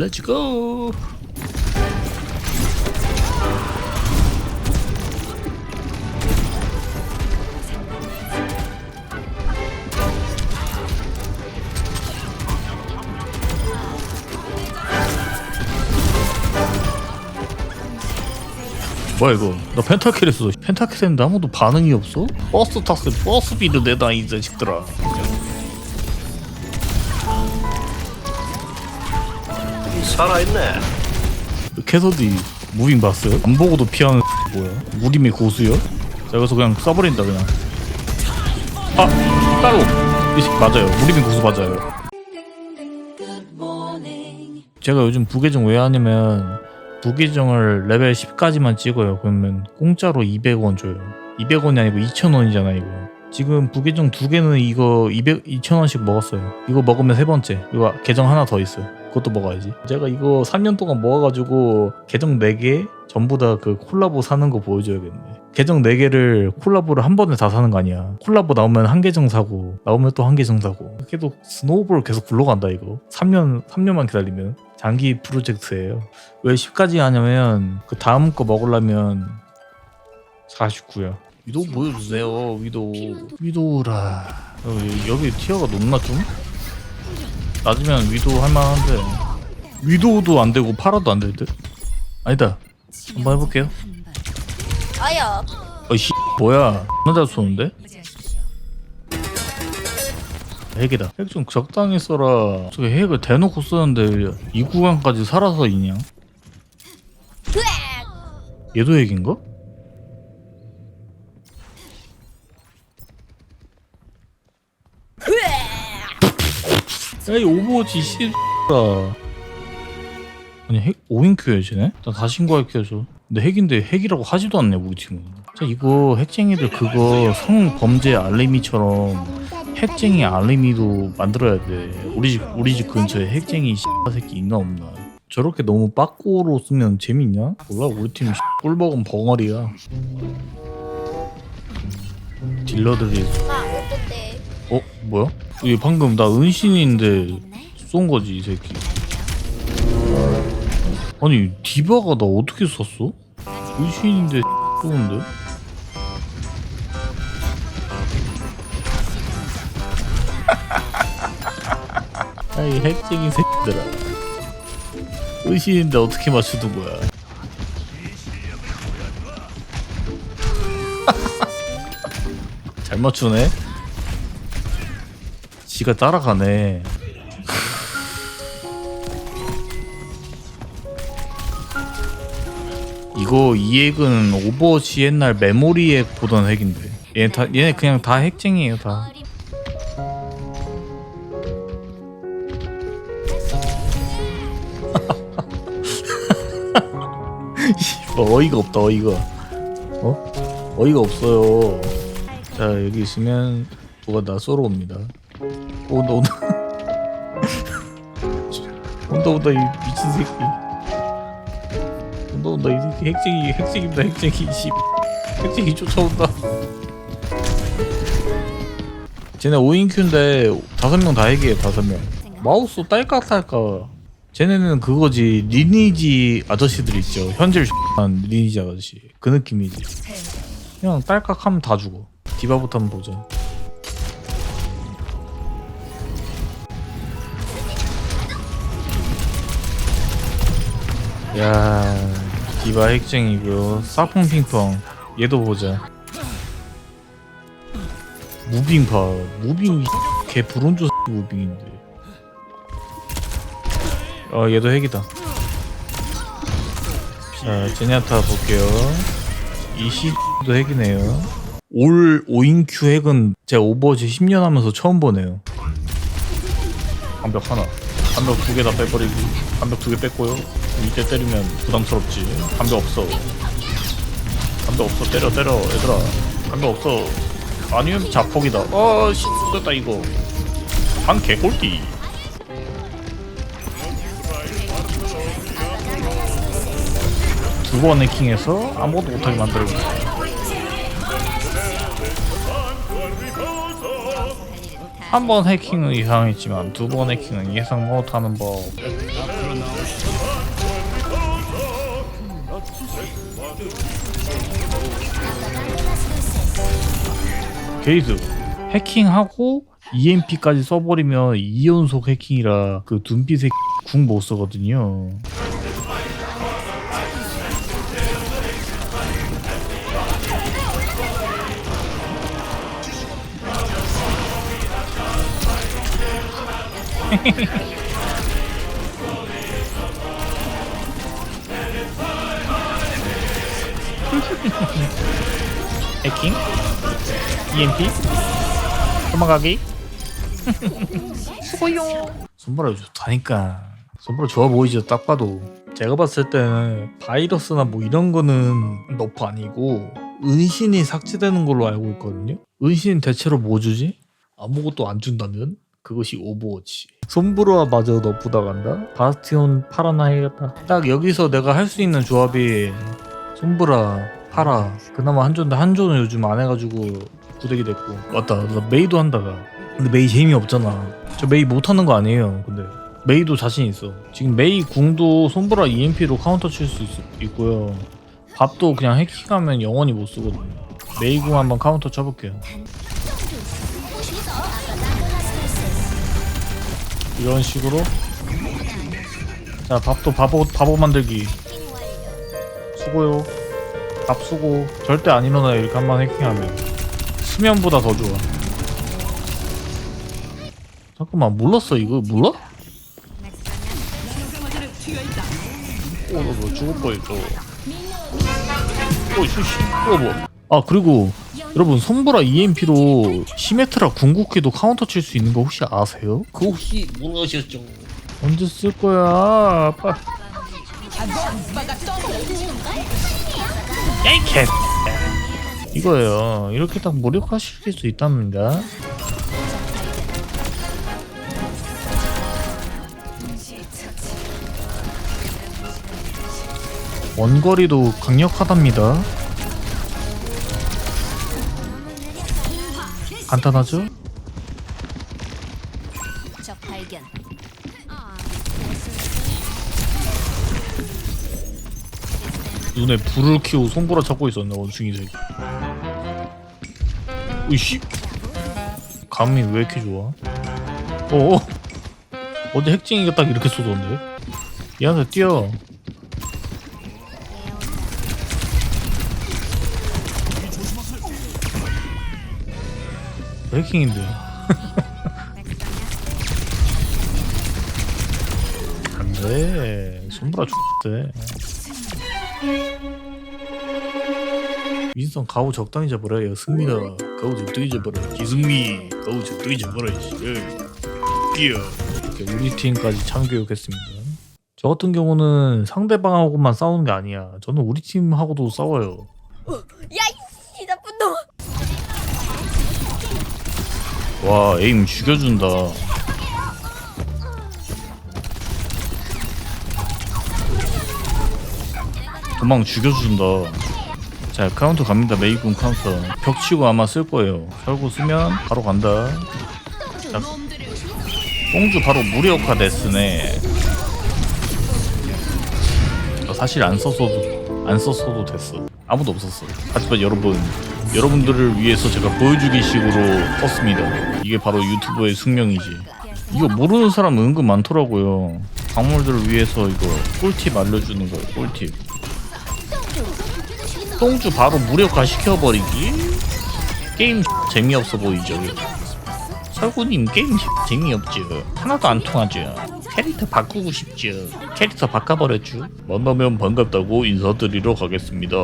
렛츠고 뭐야 이거? 나 펜타킬 했어 펜타킬 했는데 아무도 반응이 없어? 버스 탔어. 버스 비드 내다 이 자식들아 살아있네. 캐서디 무빙 봤어요? 안 보고도 피하는 뭐야? 무림의 고수요? 자 여기서 그냥 써버린다 그냥. 아 따로. 이 새끼 맞아요. 무림의 고수 맞아요. 제가 요즘 부계정 왜 하냐면 부계정을 레벨 10까지만 찍어요. 그러면 공짜로 200원 줘요. 200원이 아니고 2,000원이잖아 이거 지금 부계정 두 개는 이거 200, 2,000원씩 먹었어요. 이거 먹으면 세 번째. 이거 계정 하나 더 있어요. 그것도 먹어야지. 제가 이거 3년 동안 모아가지고 계정 4개 전부 다 그 콜라보 사는 거 보여줘야겠네. 계정 4개를 콜라보를 한 번에 다 사는 거 아니야. 콜라보 나오면 한 계정 사고 나오면 또 한 계정 사고. 계속 스노우볼 계속 굴러간다 이거. 3년 3년만 기다리면. 장기 프로젝트예요. 왜 10까지 하냐면 그 다음 거 먹으려면 49야 위도우 보여주세요 위도우 위도우라. 여기, 여기 티어가 높나 좀? 낮으면 위도우 할만한데. 위도우도 안 되고 파라도 안 될 듯? 아니다. 한번 해볼게요. 아야. 어이씨 뭐야? 존나 잘 쏘는데? 핵이다. 핵 좀 적당히 써라. 저기 핵을 대놓고 쓰는데 이 구간까지 살아서 이냐? 얘도 핵인가? 야이 오버워치 씨다 아니 핵 5인큐야 쟤네? 나 다시 신고할게요 근데 핵인데 핵이라고 하지도 않네 우리 팀은. 자 이거 핵쟁이들 그거 성범죄 알림이처럼 핵쟁이 알림이도 만들어야 돼. 우리 집 우리 집 근처에 핵쟁이 새끼 있나 없나. 저렇게 너무 빠꼬로 쓰면 재밌냐? 몰라 우리 팀 꿀먹은 벙어리야. 딜러들이. 나 어? 뭐야? 이게 방금 나 은신인데 쏜 거지 이 새끼 아니 디바가 나 어떻게 썼어? 은신인데 쏘는데? 아이 핵쟁이 새끼들아 은신인데 어떻게 맞추는 거야 잘 맞추네 지가 따라가네. 이거 이 핵은 오버워치 옛날 메모리 핵 보던 핵인데 얘 다 얘네 그냥 다 핵쟁이에요 다. 뭐 어이가 없다 어이가 어 어이가 없어요. 자 여기 있으면 누가 나 쏘러 옵니다. 온다 온다 온다 온다 이 미친 새끼. 온다 온다 이 새끼. 핵쟁이 핵쟁이다 핵쟁이. 씨. 핵쟁이 쫓아온다. 쟤네 5인큐인데 다섯 명 다 핵이에요 다섯 명. 마우스 딸깍딸깍 쟤네는 그거지 리니지 아저씨들 있죠. 현질 한 리니지 아저씨. 그 느낌이지. 그냥 딸깍하면 다 죽어. 디바부터 한번 보자 야 디바 핵쟁이고요. 사펑 핑퐁. 얘도 보자. 무빙 봐. 무빙 개 브론즈 무빙인데. 어 얘도 핵이다. 자 제냐타 볼게요. 이 시도 핵이네요. 올 5인큐 핵은 제가 오버워치 10년 하면서 처음 보네요. 방벽 하나. 방벽 두 개 다 빼버리기 방벽 두 개 뺐고요 이때 때리면 부담스럽지. 방벽 없어. 방벽 없어. 때려 때려 얘들아. 방벽 없어. 아니면 자폭이다. 어씨 죽겠다 이거. 한 개꼴띠 두 번 해킹해서 아무것도 못하게 만들고 한 번 해킹은 이상했지만 두 번 해킹은 예상 못하는 법 게이드 해킹하고 EMP까지 써버리면 2연속 해킹이라 그 둠빛에 궁못 쓰거든요. 해킹? EMP? 도망가기? 수고요. 손보라 좋다니까. 손보라 좋아 보이죠? 딱 봐도. 제가 봤을 때는 바이러스나 뭐 이런 거는 너프 아니고 은신이 삭제되는 걸로 알고 있거든요. 은신 대체로 뭐 주지? 아무것도 안 준다면 그것이 오버워치. 손브로와 마저 너프다 간다. 바스티온 파라나 해야겠다. 딱 여기서 내가 할 수 있는 조합이 손브라 파라. 그나마 한조인데 한조는 요즘 안 해가지고 구대기 됐고. 맞다. 나 메이도 한다 나. 근데 메이 재미 없잖아. 저 메이 못하는 거 아니에요. 근데 메이도 자신 있어. 지금 메이 궁도 손브라 EMP로 카운터 칠 수 있고요. 밥도 그냥 해킹하면 영원히 못 쓰거든요. 메이 궁 한번 카운터 쳐볼게요. 이런 식으로 자 밥도 바보 바보 만들기. 수고요 밥 수고 절대 안 일어나 이렇게 한 번 해킹하면 수면보다 더 좋아 잠깐만 몰랐어 이거 몰라? 오너 뭐 죽을 뻔했어 오 슈시 어뭐아 그리고 여러분 손보라 EMP로 시메트라 궁극기도 카운터 칠 수 있는 거 혹시 아세요? 그 혹시 모르셨죠? 언제 쓸 거야? 빠. 야이 개. 이거예요. 이렇게 딱 무력화시킬 수 있답니다. 원거리도 강력하답니다. 간단하죠? 눈에 불을 켜고 손보라 찾고 있었네 원숭이 새끼 으이씨. 감이 왜 이렇게 좋아? 어 어제 핵쟁이가 딱 이렇게 쏘던데? 얘한테 뛰어. 해킹인데. 안돼. 손보라 X대 민성 가오 적당히 잡아라 야 승민아. 가오 적당히 잡아라. 기승미 가오 적당히 잡아라 씨 끼어. 이렇게 우리 팀까지 참교육했습니다. 저 같은 경우는 상대방하고만 싸우는 게 아니야. 저는 우리 팀하고도 싸워요. 야이 나쁜 놈. 와 에임 죽여준다 도망 죽여준다. 자 카운터 갑니다. 메이군 카운터. 벽 치고 아마 쓸 거예요. 설고 쓰면 바로 간다. 자 뽕주 바로 무력화 됐으네. 어, 사실 안 썼어도 안 썼어도 됐어. 아무도 없었어. 하지만 여러분 여러분들을 위해서 제가 보여주기 식으로 떴습니다. 이게 바로 유튜버의 숙명이지. 이거 모르는 사람 은근 많더라고요. 광물들을 위해서 이거 꿀팁 알려주는 거예요 꿀팁 똥주 바로 무력화 시켜버리기? 게임 재미없어 보이죠? 설구님 게임 재미없죠? 하나도 안 통하죠? 캐릭터 바꾸고 싶죠? 캐릭터 바꿔버렸죠? 만나면 반갑다고 인사드리러 가겠습니다.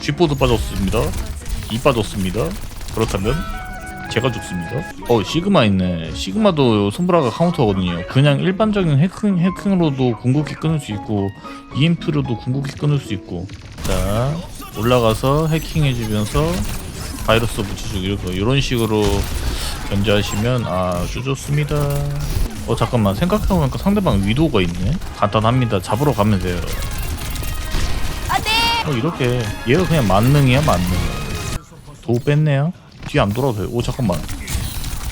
쥐포도 빠졌습니다. 이 빠졌습니다. 그렇다면 제가 죽습니다. 어 시그마 있네. 시그마도 손브라가 카운터거든요. 그냥 일반적인 해킹, 해킹으로도 궁극기 끊을 수 있고 EMP로도 궁극기 끊을 수 있고. 자 올라가서 해킹해주면서 바이러스 붙여주고 이렇게 이런 식으로 견제하시면 아주 좋습니다. 어 잠깐만. 생각해보니까 상대방 위도가 있네. 간단합니다. 잡으러 가면 돼요. 어 이렇게. 얘가 그냥 만능이야 만능. 도우 뺐네요 뒤에 안 돌아도 돼요 오 잠깐만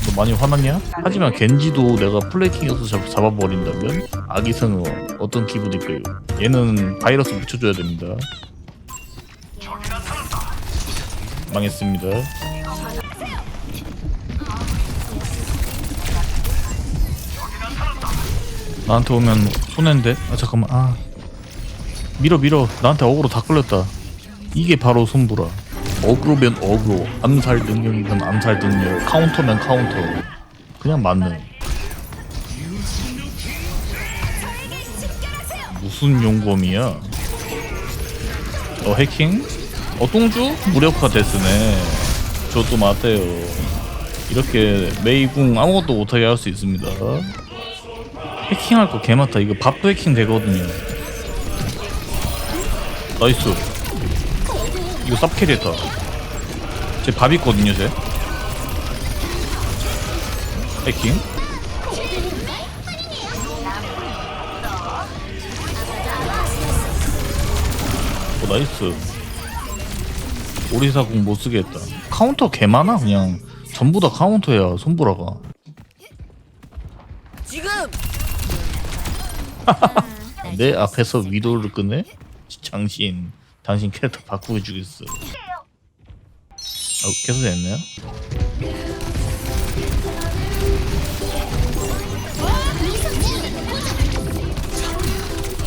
너 많이 화났냐? 하지만 겐지도 내가 플레이킹에서 잡, 잡아버린다면 아기성어 어떤 기분일까요? 얘는 바이러스 묻혀줘야 됩니다. 망했습니다. 나한테 오면 손해인데? 아 잠깐만 아 밀어 밀어 나한테 어그로 다 끌렸다 이게 바로 손부라 어그로면 어그로 암살 능력이면 암살 능력 카운터면 카운터. 그냥 맞는. 무슨 용검이야? 어 해킹? 어 똥주? 무력화 됐으네. 저도 맞대요. 이렇게 메이궁 아무것도 못하게 할 수 있습니다. 해킹할 거 개많다. 이거 밥도 해킹 되거든요. 나이스 이거 쌉캐리 했다 제밥 있거든요 쟤 해킹. 오 나이스. 오리사궁 못쓰게 했다. 카운터 개 많아 그냥. 전부 다 카운터야 손보라가. 지금! 내 앞에서 위도를 끄네? 장신 당신 캐릭터 바꾸게 주겠어 어, 계속 됐네요?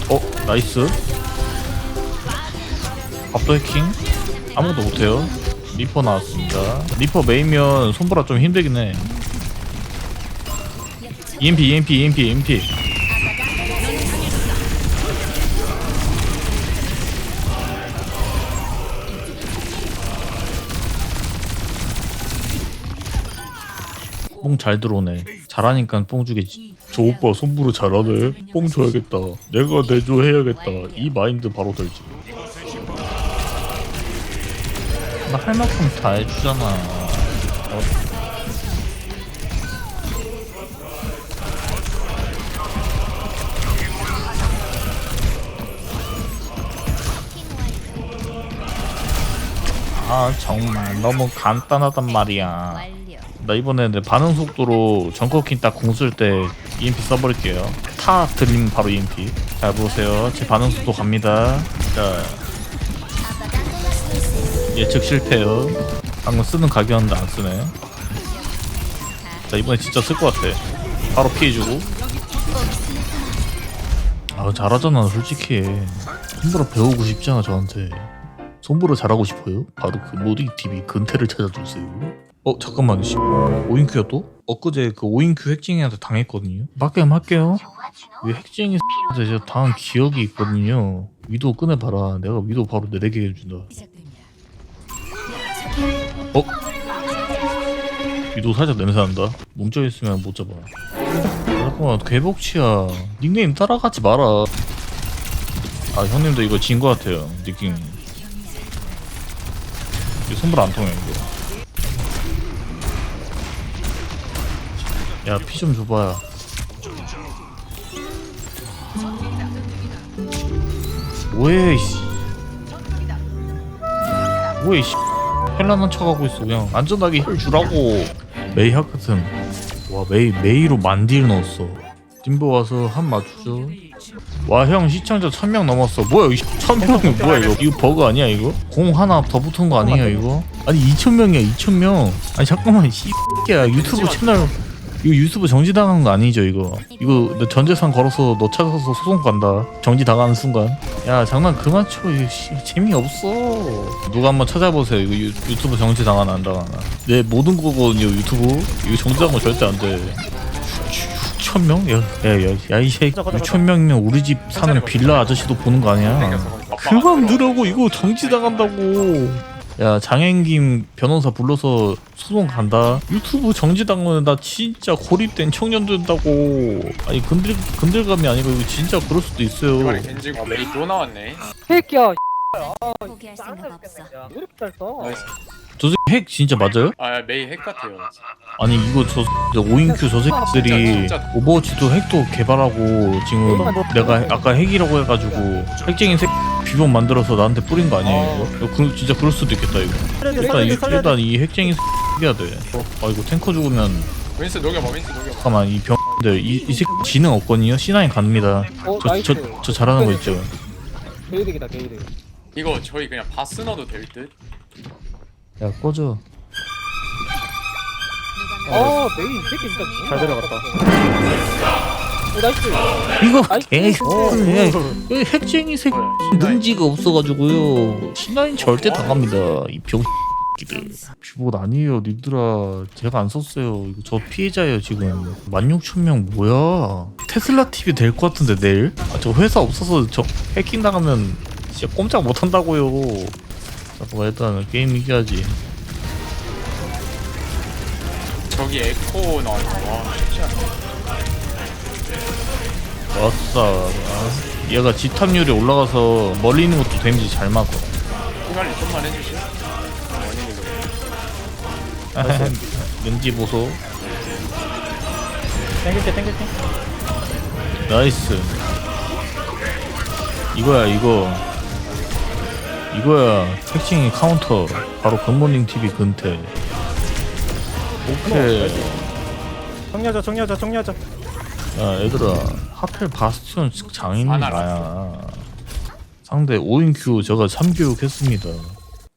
어? 나이스 밥도 해킹? 아무것도 못해요 리퍼 나왔습니다 리퍼 메이면 손보라 좀 힘들긴 해 EMP EMP EMP EMP 뽕 잘 들어오네. 잘하니까 뽕 주겠지. 저 오빠 손부로 잘하네. 뽕 줘야겠다. 내가 내줘해야겠다. 이 마인드 바로 들지. 나 할 만큼 다 해주잖아. 어? 아 정말 너무 간단하단 말이야. 나 이번에 내 반응 속도로 정커킹 딱공쓸때 EMP 써버릴게요. 타 들리면 바로 EMP. 잘 보세요. 제 반응 속도 갑니다. 자, 예측 실패요. 방금 쓰는 각이었는데 안 쓰네. 자, 이번에 진짜 쓸 것 같아. 바로 피해주고. 아, 잘하잖아, 솔직히. 손보라 배우고 싶잖아, 저한테. 손보라 잘하고 싶어요? 바로 그 모딩 TV 근태를 찾아주세요. 어 잠깐만 씨. 오인큐야 또? 엊그제 그 오인큐 핵쟁이한테 당했거든요. 맞게임 할게요. 왜 핵쟁이 한테 제가 당한 기억이 있거든요. 위도 꺼내봐라. 내가 위도 바로 내리게 해준다. 어? 위도 살짝 냄새난다. 뭉쳐있으면 못 잡아. 잠깐만 괴복치야. 닉네임 따라가지 마라. 아 형님도 이거 진 거 같아요 느낌이 이거 손불 안 통해 이거. 야피 좀 줘봐요 뭐해 이씨. 뭐해 이씨. 헬라난 척하고 있어 그냥. 안전하게 힐 주라고. 메이 하크튼. 와 메이 메이로 만딜 넣었어. 찜보 와서 한 맞추죠 와 형 시청자 1000명 넘었어. 뭐야 이거 1000명이 뭐야 이거? 이거 버그 아니야 이거? 공 하나 더 붙은 거 아니에요 이거? 아니 2000명이야 2000명. 아니 잠깐만 이 새끼야 유튜브 채널 이거 유튜브 정지당한 거 아니죠 이거? 이거 너 전재산 걸어서 너 찾아서 소송 간다. 정지 당하는 순간. 야 장난 그만 쳐 이거 씨, 재미없어. 누가 한번 찾아보세요 이거 유, 유튜브 정지 당하나 안 당하나. 내 모든 거거든요 유튜브. 이거 정지당하면 절대 안돼 6천명? 야야 야 이 새끼 6천 명이면 우리 집 사는 빌라 아저씨도 보는 거 아니야? 그만 넣으라고. 이거 정지 당한다고. 야 장현김 변호사 불러서 소송 간다. 유튜브 정지 당하면 나 진짜 고립된 청년 된다고. 아니 근들 근들감이 아니고 이거 진짜 그럴 수도 있어요. 이번에 겐지 아 메이 또 나왔네. 새끼야 포기할 생각 없어. 왜 이렇게 잘 써? 나이스 저 새끼 핵 진짜 맞아요? 아 메이 핵 같아요. 아니 이거 저 오인큐 저 새끼들이 진짜, 진짜. 오버워치도 핵도 개발하고 지금 내가 아까 핵이라고 해가지고 핵쟁이 새 비번 만들어서 나한테 뿌린 거 아니에요 이거? 이거 그, 진짜 그럴 수도 있겠다 이거. 일단 이, 일단 이 핵쟁이 해야 돼. 아 이거 탱커 죽으면 윈스 녹여봐 윈스 녹여봐. 잠깐만 이 병들 이, 이 새끼 지능 없거든요? C9 갑니다. 어 저, 나이스. 저, 저 잘하는 거 있죠? 게이득이다 게이득. 이거 저희 그냥 바스 넣어도 될 듯? 야 꺼져. 아 메이 이 새끼 진짜 잘 데려갔다. 오 나이스. 이거 나이스. 개 오. 야, 이거 핵쟁이 새끼 능지가 없어가지고요. C9 절대 다 갑니다 이 병기들. 주복 아니에요 님들아. 제가 안 썼어요. 이거 저 피해자예요 지금. 16,000명 뭐야? 테슬라 TV 될 것 같은데 내일? 아, 저 회사 없어서 저 해킹 당하면 진짜 꼼짝 못 한다고요 잠깐만 일단 게임 이겨야지. 저기 에코 나왔다. 와 쉽지 않네. 왔다 아, 얘가 지탑률이 올라가서 멀리 있는 것도 데미지 잘 맞고 피관리 좀만 해주시 원인이 능지 보소. 땡길게 땡길게. 나이스. 이거야 이거 이거야. 핵심이 카운터. 바로 굿모닝 TV 근태. 오케이. 정리하자 정리하자 정리하자. 야 얘들아. 하필 바스티온 장인이. 나야. 상대 5인큐 제가 3교육 했습니다.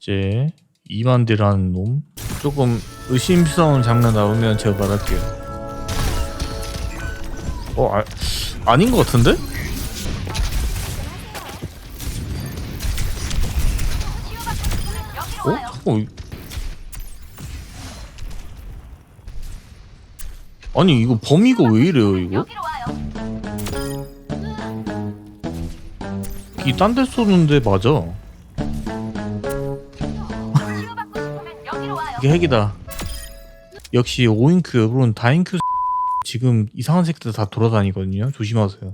이제 이만디라는 놈. 조금 의심스러운 장면 나오면 제가 말할게요. 어 아, 아닌 것 같은데? 어? 잠깐 이- 아니 이거 범위가 왜 이래요 이거? 이 딴 데 쏘는데 맞아. 이게 핵이다. 역시 5인큐 여러분 다인큐 지금 이상한 새끼들 다 돌아다니거든요. 조심하세요